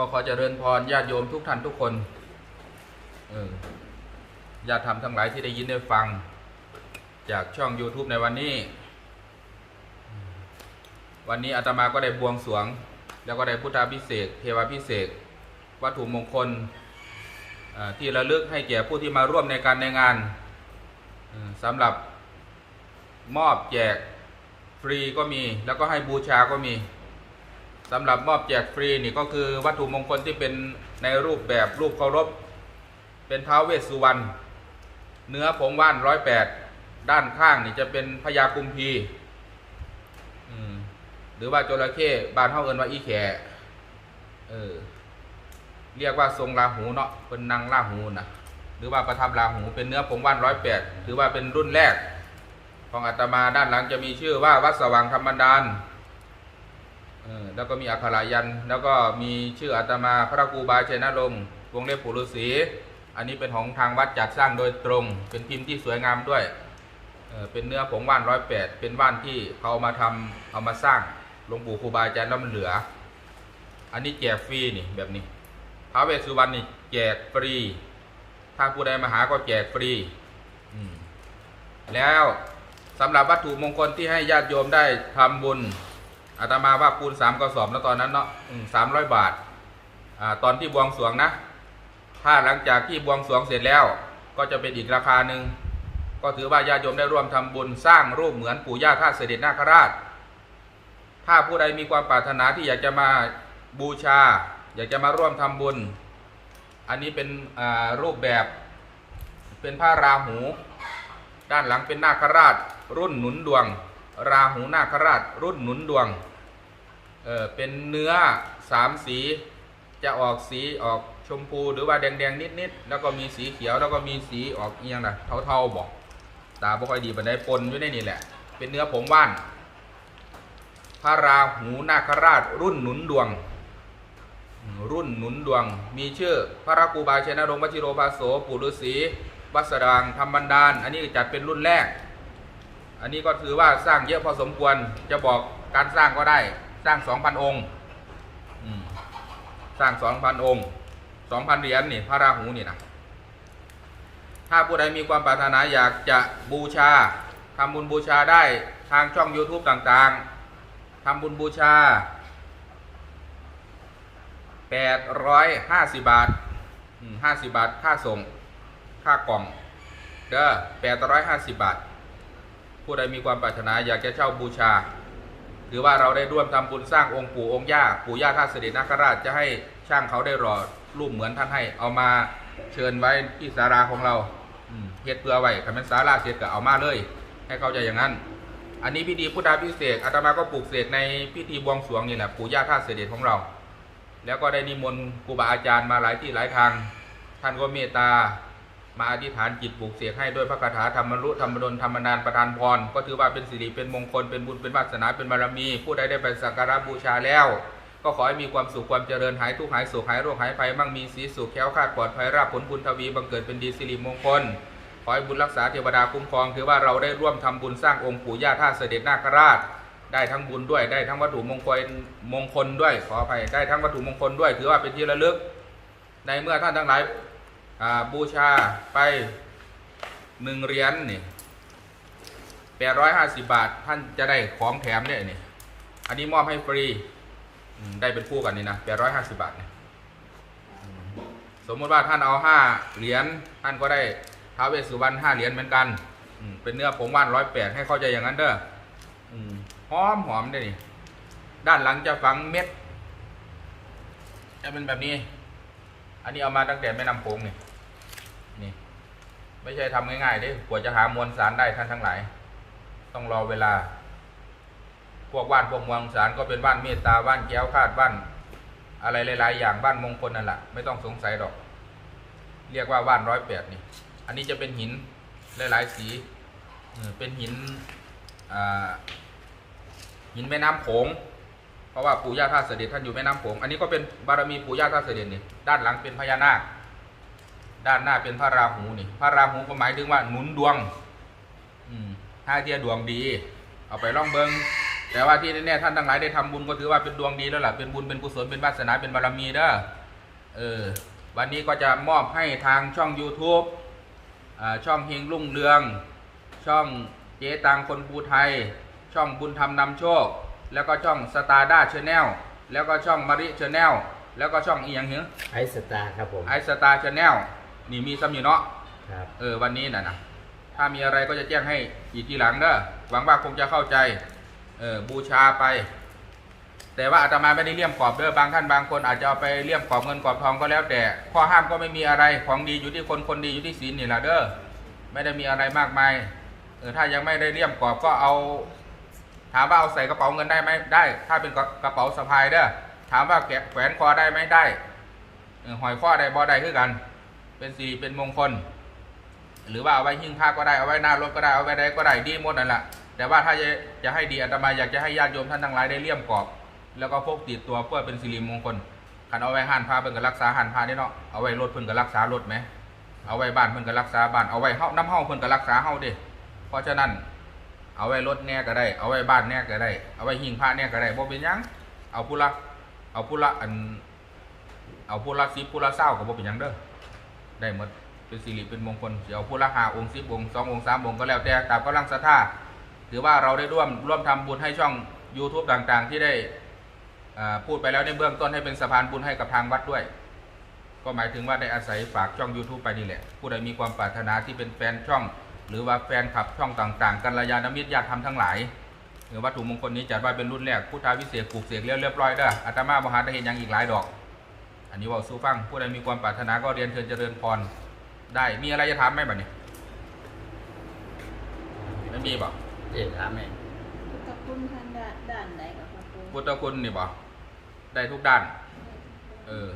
ก็ขอเจริญพรญาติโยมทุกท่านทุกคนเออญาติธรรมทั้งหลายที่ได้ยินได้ฟัง จากช่อง YouTube ในวันนี้ วันนี้อาตมาก็ได้บวงสรวง แล้วก็ได้พุทธาพิเศษเทวาพิเศษวัตถุมงคลที่ระลึกให้แก่ผู้ที่มาร่วมในการในงานสำหรับมอบแจกฟรีก็มี แล้วก็ให้บูชาก็มี สำหรับมอบแจกฟรีนี่ก็คือวัตถุมงคลที่เป็นในรูปแบบรูปเคารพ เป็นท้าวเวสสุวรรณเนื้อผงว่านร้อยแปดด้านข้างนี่จะเป็นพญากุมพีหรือว่าจระเข้บานเฮาเอินว่าอีแขเออเรียกว่าทรงราหูเนาะเป็นนางราหูนะหรือว่าประทับราหูเป็นเนื้อผงว่านร้อยแปดถือว่าเป็นรุ่นแรก ของอาตมาด้านหลังจะมีชื่อว่าวัดสว่างธรรมดาน แล้วก็มีอักขรายัน แล้วก็มีชื่ออาตมาพระครูบาชัยนรงค์วงเล็บปุรุษีอันนี้เป็นของทางวัดจัดสร้างโดยตรง เป็นพิมพ์ที่สวยงามด้วย เป็นเนื้อผงว่านร้อยแปดเป็นว่านที่เขาเอามาทำเอามาสร้างหลวงปู่ครูบาอาจารย์แล้วมันเหลือ อันนี้แจกฟรีนี่แบบนี้พระเวสสุวรรณนี่แจกฟรี ถ้าผู้ใดมาหาก็แจกฟรีแล้วสำหรับวัตถุมงคลที่ให้ญาติโยมได้ทำบุญ อาตมาว่าปูนสามกระสอบแล้วตอนนั้นเนาะสามร้อยบาท อ่า ตอนที่บวงสรวงนะ ถ้าหลังจากที่บวงสรวงเสร็จแล้ว ก็จะเป็นอีกราคาหนึ่ง ก็ถือว่าญาติโยมได้ร่วมทำบุญสร้างรูปเหมือนปู่ย่าท่าเสด็จนาคราช ถ้าผู้ใดมีความปรารถนาที่อยากจะมาบูชา อยากจะมาร่วมทำบุญ อันนี้เป็นรูปแบบเป็นผ้าราหู ด้านหลังเป็นนาคราช รุ่นหนุนดวง ราหูนาคราช รุ่นหนุนดวง เออเป็นเนื้อสามสี จะออกสีออกชมพูหรือว่าแดงๆนิดๆแล้วก็มีสีเขียวแล้วก็มีสีออกเอียงนะเทาๆบอกตาบ่ค่อยดีบันได้ปนอยู่ในนี่แหละ เป็นเนื้อผงว่าน พระราหูนาคราชรุ่นหนุนดวง รุ่นหนุนดวง มีชื่อพระรักกูบาเชนรงค์วชิโรภาโสปุรุษีวัสดังธรรมบันดาล อันนี้จัดเป็นรุ่นแรก อันนี้ก็ถือว่าสร้างเยอะพอสมควรจะบอกการสร้างก็ได้ สร้างสองพันองค์สร้างสองพันองค์สองพันเหรียญนี่พระราหูนี่นะถ้าผู้ใดมีความปรารถนาอยากจะบูชาทำบุญบูชาได้ทางช่อง YouTube ต่างๆทำบุญบูชา 850 บาท 50 บาทค่าส่ง ค่ากล่องเด้อ850 บาท ผู้ใดมีความปรารถนาอยากจะเช่าบูชา หรือว่าเราได้ร่วมทำบุญสร้างองค์ปู่องค์ย่าปู่ย่าท่าเสด็จนาคราชจะให้ช่างเขาได้รอรูปเหมือนท่านให้ เอามาเชิญไว้ที่ศาลาของเราเฮ็ดเพื่อไว้คำเป็นศาลาเสร็จก็เอามาเลย ให้เข้าใจอย่างนั้น อันนี้พิธีพุทธาพิเศษอาตมาก็ปลูกเสกในพิธีบวงสรวงนี่แหละปู่ย่าท่าเสด็จของเรา แล้วก็ได้นิมนต์ครูบาอาจารย์มาหลายที่หลายทาง ท่านก็เมตตา มาอธิษฐานจิตปลูกเสกให้ด้วยพระคาถาธรรมรุธรรมดลธรรมนานประทานพรก็ถือว่าเป็นสิริเป็นมงคลเป็นบุญเป็นวาสนาเป็นบารมี ผู้ใดได้ไปสักการะบูชาแล้ว ก็ขอให้มีความสุขความเจริญหายทุกข์หายโศกหายโรคหายภัยมั่งมีสีสุขแค้วคาดปลอดภัยราบผลบุญทวีบังเกิดเป็นดีสิริมงคลขอให้บุญรักษาเทวดาคุ้มครองถือว่าเราได้ร่วมทำบุญสร้างองค์ปู่ย่าท่าเสด็จนาคราช ได้ทั้งบุญด้วยได้ทั้งวัตถุมงคลมงคลด้วยขออภัยได้ทั้งวัตถุมงคลด้วย ถือว่าเป็นที่ระลึก ในเมื่อท่านทั้งหลายอ่า บูชาไปหนึ่งเหรียญนี่แปดร้อยห้าสิบบาทท่านจะได้ของแถมเนี่ยนี่อันนี้มอบให้ฟรีได้เป็นคู่กันนี่นะแปดร้อยห้าสิบบาทเนี่ยสมมติว่าท่านเอาห้าเหรียญท่านก็ได้ท้าเวสสุวรรณห้าเหรียญเหมือนกันเป็นเนื้อผงว่านร้อยแปดให้เข้าใจอย่างนั้นเด้ออืมหอมหอมได้นี่ด้านหลังจะฝังเม็ดจะเป็นแบบนี้ อันนี้เอามาตั้งแต่แม่น้ำโขงนี่นี่ ไม่ใช่ทำง่ายๆด้กว่าจะหามวลสารได้ท่านทั้งหลาย ต้องรอเวลา พวกว่านพวกมวลสารก็เป็นว่านเมตตาว่านแก้วคาดว่านอะไรหลาย ๆ อย่างว่านมงคลนั่นแหละไม่ต้องสงสัยหรอก เรียกว่าว่านร้อยแปดนี่ อันนี้จะเป็นหินหลายๆสีเป็นหินหินแม่น้ำโขงเพราะว่าปู่ย่าท่าเสด็จท่านอยู่แม่น้ำโขงอันนี้ก็เป็นบารมีปู่ย่าท่าเสด็จนี่ด้านหลังเป็นพญานาค ด้านหน้าเป็นพระราหูนี่ พระราหูก็หมายถึงว่าหนุนดวง อืมถ้าเทียดวงดี เอาไปล่องเบิงแต่ว่าที่แน่ๆท่านทั้งหลายได้ทำบุญก็ถือว่าเป็นดวงดีแล้วล่ะเป็นบุญเป็นกุศลเป็นวาสนาเป็นบารมีเด้อเออ วันนี้ก็จะมอบให้ทางช่อง YouTube อ่าช่องเฮงรุ่งเรือง ช่องเจ๊ตังคนภูไทย ช่องบุญธรรมนำโชค แล้วก็ช่องสตาร์ด้าชาแนลแล้วก็ช่องมาริชาแนลแล้วก็ช่องอีหยังเหรอไอสตาร์ครับผมไอสตาร์ชาแนล นี่มีซ้ำอยู่เนาะครับเออวันนี้นะนะถ้ามีอะไรก็จะแจ้งให้อีกทีหลังเด้อหวังว่าคงจะเข้าใจเออบูชาไป แต่ว่าอาตมาไม่ได้เลี่ยมกรอบเด้อบางท่านบางคนอาจจะเอาไปเลี่ยมกรอบเงินกรอบทองก็แล้ว แต่ข้อห้ามก็ไม่มีอะไรของดีอยู่ที่คนคนดีอยู่ที่ศีลนี่แหละเด้อไม่ได้มีอะไรมากมายเออถ้ายังไม่ได้เลี่ยมกรอบก็เอาถามว่าเอาใส่กระเป๋าเงินได้ไหมได้ ถ้าเป็นกระกระเป๋าสะพายเด้อถามว่าแกะแขวนคอได้ไหมได้เออหอยข้อได้บ่ได้คือกัน เป็นสีเป็นมงคล หรือว่าเอาไว้หิ้งผ้าก็ได้เอาไว้หน้ารถก็ได้เอาไว้ใดก็ได้ดีหมดนั่นแหละแต่ว่าถ้าจะจะให้ดีอาตมาอยากจะให้ญาติโยมท่านทั้งหลายได้เลี่ยมกรอบ แล้วก็พกติดตัวเพื่อเป็นสิริมงคลคันเอาไว้หันผ้าเพิ่นก็รักษาหันผ้านี่เนาะเอาไว้รถเพิ่นก็รักษารถไหมเอาไว้บ้านเพิ่นก็รักษาบ้านเอาไว้เฮาน้ำเฮาเพิ่นก็รักษาเฮาเด้เพราะฉะนั้นเอาไว้รถแน่ก็ได้ เอาไว้บ้านแน่ก็ได้ เอาไว้หิ้งผ้าแน่ก็ได้บ่เป็นยังเอาผู้ละเอาผู้ละอันเอาผู้ละสิบผู้ละเศร้าก็บ่เป็นยังเด้อ ได้หมดเป็นสิริเป็นมงคลสิเอาผู้ละหาองค์สิบองค์สององค์สามองค์ก็แล้วแต่ตามกำลังศรัทธาถือว่าเราได้ร่วมร่วมทำบุญให้ช่อง YouTube ต่างๆ ที่ได้พูดไปแล้วในเบื้องต้นให้เป็นสะพานบุญให้กับทางวัดด้วย ก็หมายถึงว่าได้อาศัยฝากช่อง YouTube ไปนี่แหละ ผู้ใดมีความปรารถนาที่เป็นแฟนช่อง หรือว่าแฟนคลับช่องต่างๆกัลยาณมิตรญาติธรรมทั้งหลายหรือวัตถุมงคลนี้จัดว่าเป็นรุ่นแรกพุทธาวิเศษปลูกเสกเรียบเรียบร้อยเด้ออาตมาบหาได้เห็นยังอีกหลายดอก อันนี้เว่าสู้ฟังผู้ใดมีความปรารถนาก็เรียนเชิญเจริญพรได้มีอะไรจะถามไหมบัดนี้ไม่มีบ่เจ๊ถามไหมพุทธคุณทางด้านด้านไหนกับพระครูพุทธคุณนี่บ่ได้ทุกด้าน เออ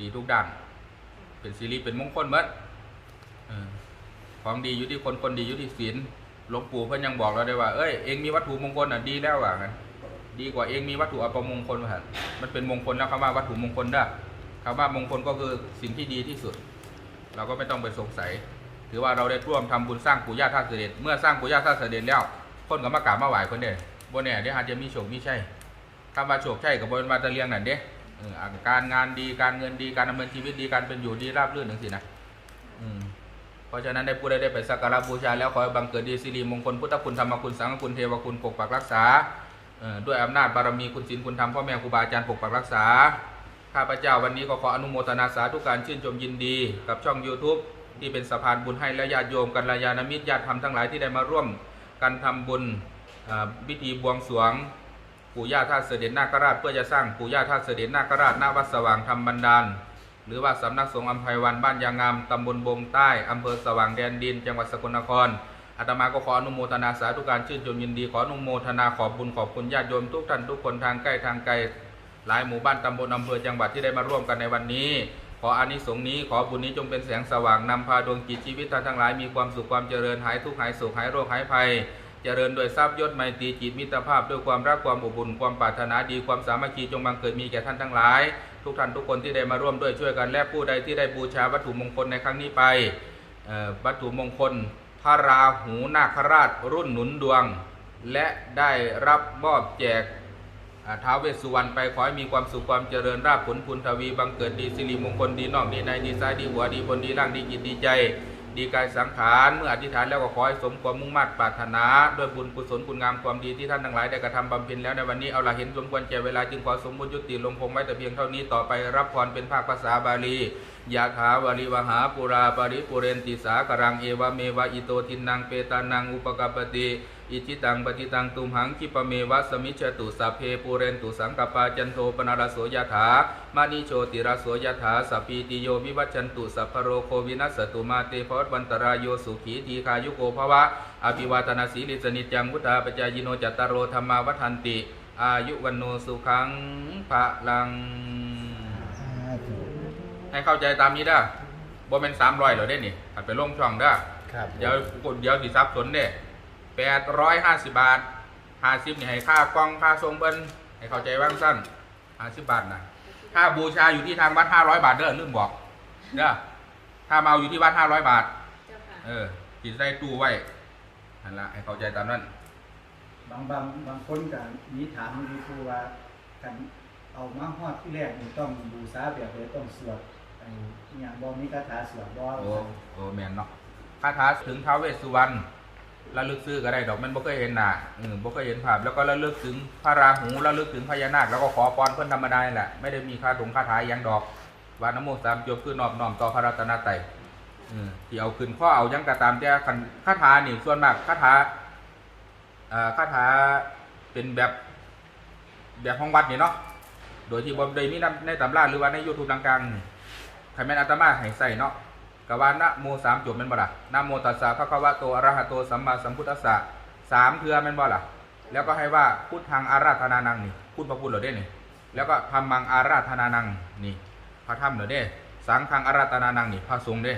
ดีทุกด้าน เป็นสิริเป็นมงคลหมดเออของดีอยู่ที่คนคนดีอยู่ที่ศีลหลวงปู่เพิ่นยังบอกเราได้ว่า เอ้ย เองมีวัตถุมงคลอะดีแล้วว่างั้น ดีกว่าเองมีวัตถุอัปมงคลว่าหันมันเป็นมงคลแล้วคำว่าวัตถุมงคลเด้คำว่ามงคลก็คือสิ่งที่ดีที่สุด เราก็ไม่ต้องไปสงสัย ถือว่าเราได้ร่วมทำบุญสร้างปู่ย่าท่าเสด็จ เมื่อสร้างปู่ย่าท่าเสด็จแล้วคนก็มากราบมาไหว้คนเด้บ่แน่เดี๋ยวอาจจะมีโชคมีชัยคำว่าโชคชัยกับบนมาตะเลียงนั่นเด้เอออ่าการงานดีการเงินดีการดำเนินชีวิตดีการเป็นอยู่ดีราบรื่นจังซี่นะอืมเพราะฉะนั้นได้ผู้ใดได้ไปสักการะบูชาแล้วขอให้บังเกิดดีสิริมงคลพุทธคุณธรรมคุณสังฆคุณเทวคุณปกปักรักษา ด้วยอำนาจบารมีคุณศีลคุณธรรมพ่อแม่ครูบาอาจารย์ปกปักรักษา ข้าพเจ้าวันนี้ก็ขออนุโมทนาสาธุการชื่นชมยินดี กับช่อง YouTube ที่เป็นสะพานบุญให้และญาติโยมกันลยาณมิตรญาติธรรมทั้งหลายที่ได้มาร่วมกันทำบุญพิธีบวงสรวงปู่ย่าท่าเสด็จนาคราชเพื่อจะสร้างปู่ย่าท่าเสด็จนาคราชณวัดสว่างธรรมบันดาล หรือว่าสำนักสงฆ์อัมภัยวันบ้านยางงามตำบลบงใต้อำเภอสว่างแดนดิน จังหวัดสกลนคร อาตมาก็ขออนุโมทนาสาธุการชื่นชมยินดีขออนุโมทนาขอบบุญขอบคุณญาติโยมทุกท่านทุกคนทางใกล้ทางไกลหลายหมู่บ้านตำบลอำเภอจังหวัดที่ได้มาร่วมกันในวันนี้ ขออานิสงส์นี้ขอบุญนี้จงเป็นแสงสว่างนำพาดวงจิตชีวิตท่านทั้งหลายมีความสุขความเจริญหายทุกข์หายโศกหายโรคหายภัย เจริญโดยทรัพย์ยศไมตรีจิตมิตรภาพด้วยความรักความอบอุ่นความปรารถนาดีความสามัคคีจงบังเกิดมีแก่ท่านทั้งหลาย ทุกท่านทุกคนที่ได้มาร่วมด้วยช่วยกันและผู้ใดที่ได้บูชาวัตถุมงคลในครั้งนี้ไปวัตถุมงคล พระราหูนาคราชรุ่นหนุนดวง และได้รับมอบแจกท้าวเวสสุวรรณไปขอให้มีความสุขความเจริญราบผลพุนทวีบังเกิดดีสิริมงคลดีนอกดีในดีซ้ายดีหัวดีบนดีล่างดีกิจดีใจ ดีกายสังขารเมื่ออธิษฐานแล้วก็ขอให้สมความมุ่งมั่นปรารถนาด้วยบุญกุศลคุณงามความดีที่ท่านทั้งหลายได้กระทำบำเพ็ญแล้วในวันนี้เอาละเห็นสมควรแก่เวลาจึงขอสมบูรณ์ยุติลงคงไว้แต่เพียงเท่านี้ต่อไปรับพรเป็นภาคภาษาบาลียะถาวาริวหาปุราปริปุเรนติสากรังเอวเมวะอิโตทินังเปตานังอุปกปติ อิจิตังปฏิตังตุมหังคิปะเมวะสมิจฉตุสัพเพปูเรนตุสังกปาจันโทปนารโสยถามานิโชติราโสยถาสัพพีติโยวิวัชชันตุสัพพโรโควินัสสตุมาเตภวัตวันตรายโยสุขีทีคายุโกภวะ อภิวาตนาสีลิสนิจจังวุฒาปจายโนจัตตารโรธรรมาวัฏันติ อายุวันโนสุขังภะลัง ให้เข้าใจตามนี้เด้อบ่เป็นสามร้อยหรอเด้นี่ถ้าไปลงช่องเด้อครับเดี๋ยวเดี๋ยวสิซับสนเด้ แปดร้อยห้าสิบบาทห้าสิบนี่ให้ค่ากล้องค่าทรงเบิ้นให้เข้าใจว่างสั้นห้าสิบบาทนะค่าบูชาอยู่ที่ทางวัดห้าร้อยบาทเด้อลืมบอกเด้อถ้ามาเอาอยู่ที่วัดห้าร้อยบาทเจ้าค่ะเออติดได้ตู้ไว้นั่นละให้เข้าใจตามนั้น บางบางบางคนก็มีถามมีครูว่ากันเอามาฮอดที่แรกนี่ต้องบูชาแบบใดต้องสวดไอ้อหย่างบ่มีคาถาสวดบ่โอ้โอ้แม่นเนาะคาถาถึงท้าวเวสสุวรรณ ระลึกซื้อก็ได้ดอกมันบ่เคยเห็นหน้าเออบ่เคยเห็นภาพแล้วก็ระลึกถึงพระราหูระลึกถึงพญานาคแล้วก็ขอพรเพิ่อนธรรมดาแหละไม่ได้มีคาถงคาถาอหยังดอกวานโมสามจบคือนอบน้อมต่อพระรัตนตรัยเออที่เอาขึ้นข้อเอายังก็ตามแต่คันคาถานี่ส่วนมากคาถาอ่าคาถาเป็นแบบแบบของวัดนี่เนาะโดยที่บ่ได้มีในในตำราหรือว่าใน YouTube ต่างๆใครแม่นอาตมาให้ใส่เนาะ กว่านะโมสามจบแม่นบ่ล่ะนะโมตัสสะภะควะโตอรหะโตสัมมาสัมพุทธัสสะสามเทื่อแม่นบ่ล่ะแล้วก็ให้ว่าพุทธังอาราธนานังนี่พูดพระพูดเหรอเด้นี่แล้วก็ธรรมังอาราธนานังนี่พระธรรมเหรอเด้ สังฆังอาราธนานังนี่พระสงฆ์เด้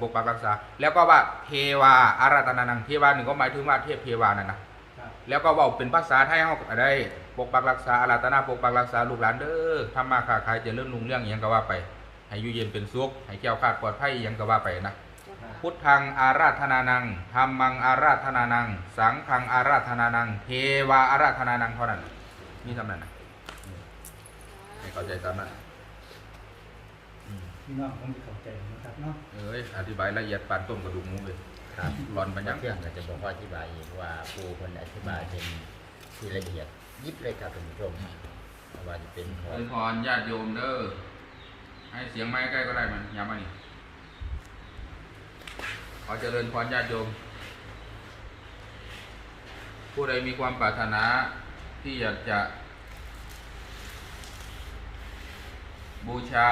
ปกปักรักษา แล้วก็ว่าเทวาอาราธนานังเทวาหนึ่งก็หมายถึงว่าเทพเทวานั่นนะแล้วก็ว่าเป็นภาษาไทยเฮาได้ปกปักรักษาอาราธนาปกปักรักษาลูกหลานเด้อทำมาค้าขายเจริญรุ่งเรื่องอหยังก็ว่าไป ให้อยู่เย็นเป็นสุขให้แก้วคลาดปลอดภัยอหยังก็ว่าไปนะครับพุทธังอาราธนานังธรรมังอาราธนานัง สังฆังอาราธนานัง เทวาอาราธนานังเท่านั้นนี่ทำนั้นนะอืมให้เข้าใจตามนั้นอืมพี่น้องคงจะเข้าใจนะครับเนาะเอ้ยอธิบายละเอียดปานต้มกระดูกหมูเลยครับร้อนไปยังเที่ยงก็จะบอกว่าอธิบายอีกว่าครูคนอธิบายเป็นที่ละเอียดยิบเลยครับท่านผู้ชมว่าจะเป็นขอเองยพรญาติโยมเด้อ ให้เสียงไม้ใกล้ก็ได้มันย้ำมานี่ขอเจริญพรญาติโยม ผู้ใดมีความปรารถนาที่อยากจะ บูชา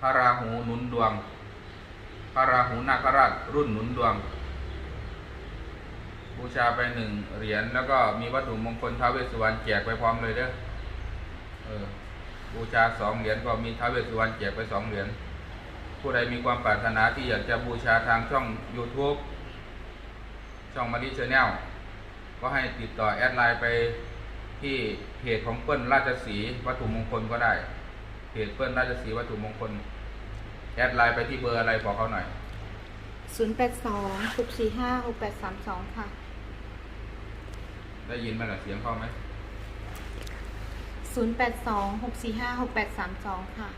พระราหูหนุนดวง พระราหูนาคราชรุ่นหนุนดวง บูชาไปหนึ่งเหรียญแล้วก็มีวัตถุมงคลท้าวเวสสุวรรณแจกไปพร้อมเลยเด้อเออ บูชาสองเหรียญก็มีท้าวเวสสุวรรณแจกไปสองเหรียญผู้ใดมีความปรารถนาที่อยากจะบูชาทางช่อง YouTube ช่องมาริชแนลก็ให้ติดต่อแอดไลน์ไปที่เพจของเปิ้ลราชสีห์วัตถุมงคลก็ได้ เพจเปิ้ลราชสีห์วัตถุมงคล แอดไลน์ไปที่เบอร์อะไรบอกเขาหน่อยศูนย์แปดสองหกสี่ห้าหกแปดสามสองค่ะ ได้ยินไหมล่ะเสียงเข้าไหม ศูนย์แปดสองหกสี่ห้าหกแปดสามสองค่ะ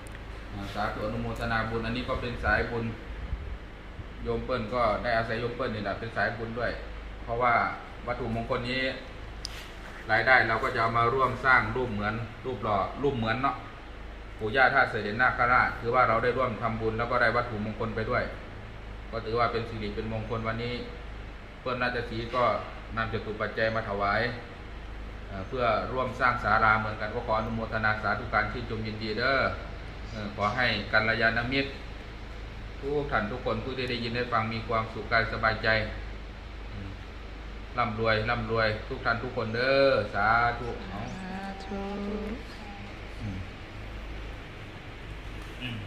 อ่าสาธุอนุโมทนาบุญ อันนี้ก็เป็นสายบุญ โยมเปิ้ลก็ได้อาศัยโยมเปิ้ลนี่แหละเป็นสายบุญด้วย เพราะว่าวัตถุมงคลนี้รายได้เราก็จะเอามาร่วมสร้างรูปเหมือนรูปหล่อรูปเหมือนเนาะปู่ย่าท่าเสด็จนาคราชคือว่าเราได้ร่วมทำบุญแล้วก็ได้วัตถุมงคลไปด้วย ก็ถือว่าเป็นสิริเป็นมงคลวันนี้ เปิ้ลราชสีห์ก็นำจตุปัจจัยมาถวาย เพื่อร่วมสร้างศาลาเหมือนกันก็ขออนุโมทนาสาธุการที่จมยินดีเด้อขอให้กัลยาณมิตรทุกท่านทุกคนผู้ที่ได้ยินได้ฟังมีความสุขกายสบายใจร่ำรวยร่ำรวยทุกท่านทุกคนเด้อสาธุเอาอืมอืม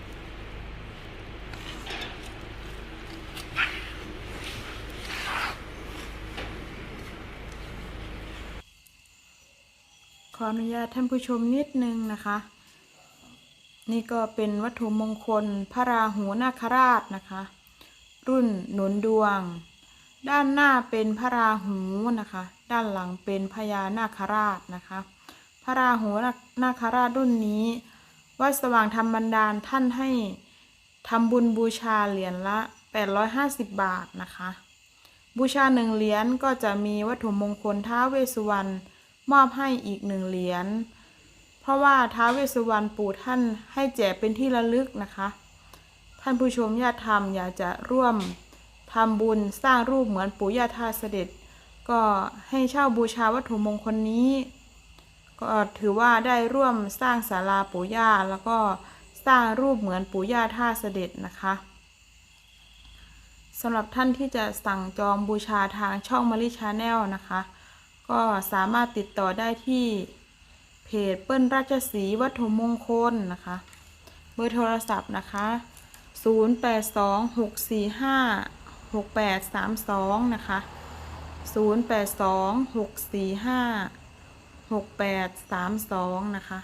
ขออนุญาตท่านผู้ชมนิดนึงนะคะ นี่ก็เป็นวัตถุมงคลพระราหูนาคราชนะคะ รุ่นหนุนดวง ด้านหน้าเป็นพระราหูนะคะ ด้านหลังเป็นพญานาคราชนะคะ พระราหูนาคราชรุ่นนี้วัดสว่างธรรมบันดาลท่านให้ทำบุญบูชาเหรียญละ 850 บาทนะคะ บูชาหนึ่งเหรียญก็จะมีวัตถุมงคลท้าเวสุวรรณ มอบให้อีกหนึ่งเหรียญ เพราะว่าท้าวเวสสุวรรณปู่ท่านให้แจกเป็นที่ระลึกนะคะ ท่านผู้ชมญาติธรรมอยากจะร่วมทำบุญสร้างรูปเหมือนปู่ย่าท่าเสด็จ ก็ให้เช่าบูชาวัตถุมงคลนี้ ก็ถือว่าได้ร่วมสร้างศาลาปู่ย่าแล้วก็สร้างรูปเหมือนปู่ย่าท่าเสด็จนะคะสำหรับท่านที่จะสั่งจองบูชาทางช่องมาริชาแนลนะคะ ก็สามารถติดต่อได้ที่เพจเปิ้ลราชสีวัตถุมงคลนะคะ เบอร์โทรศัพท์นะคะ 0826456832 นะคะ 0826456832 นะคะ